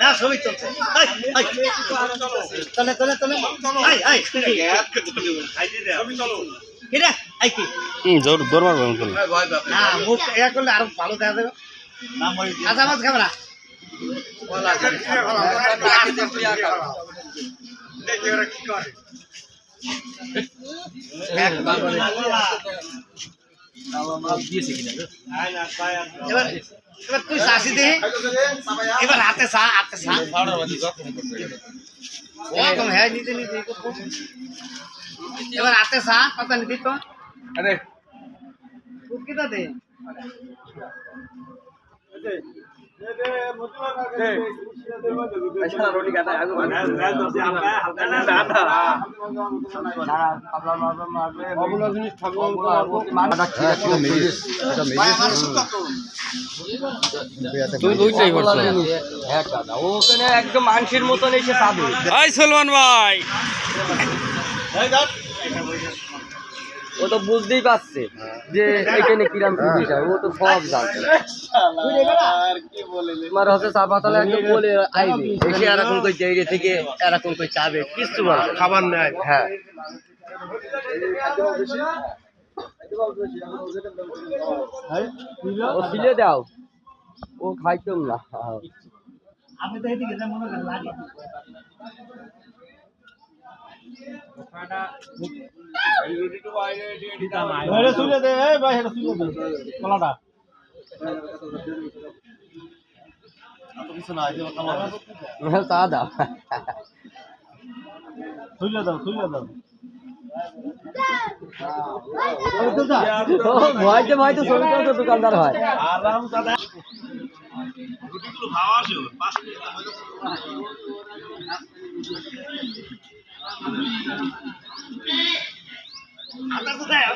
না ছবি চলছে এই, এই। চলে চলে চলে এই। কি কি? জোর মারবো না মুখ এ করলে আরও ভালো দেখা যাবে কাঁচা মাছ খাবে না এবার এবার তুই চাষি দে এবার হাতে চা হাতে চা ওরকম হ্যাঁ নিতে নিতে এই করবো। এবার হাতে চা কথা নিতে তো আরে কুকিটা দে রোটি কাটা আগে একদম মাংসের মতন এসে এই সলমান ভাই। ও তো বুঝতেই পারছে যে এখানে কিরাম কি বিষয় ও তো সব জানছে তোমার হচ্ছে চা পাতালে একদম বলে আইবে। এসে এরকম করে জায়গা থেকে এরকম করে চাবে কিছু বলবে খাবার নেয়। হ্যাঁ। ও ফিলে দাও। ও খাইতাম না। আমি তো এদিকে মনে লাগে চা দাও। ও ভয়তে ভয়তে ছবি তুলতে দোকানদার হয়। আটা কোথায় আটা কোথায়